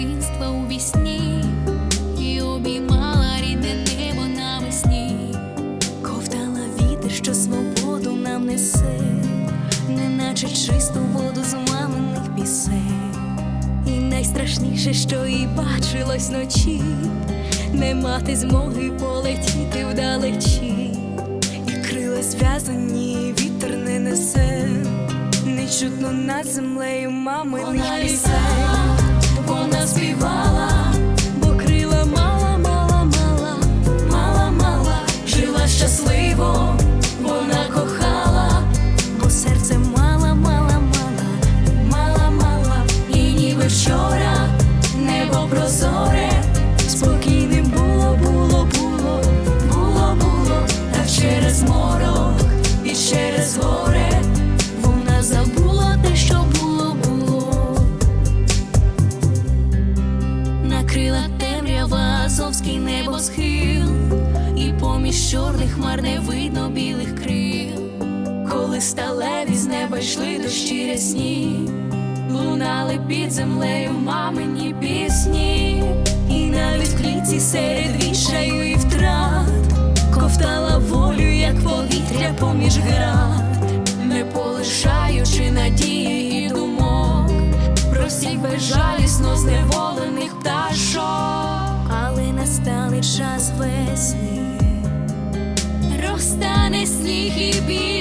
дитинства у вісні. І обіймала рідне небо навесні, ковтала вітер, що свободу нам несе, неначе чисту воду з маминих пісень, і найстрашніше, що і бачилось вночі, не мати змоги полетіти вдалечі, і крила зв'язані, вітер не несе. Чутно над землею маминих пісень. Вона співала, азовський небосхил, і поміж чорних хмар не видно білих крил. Коли сталеві з неба йшли дощі рясні, лунали під землею мамині пісні, і навіть в клітці серед відчаю і втрат ковтала волю, як повітря поміж град, час весни, розтане сніг і біль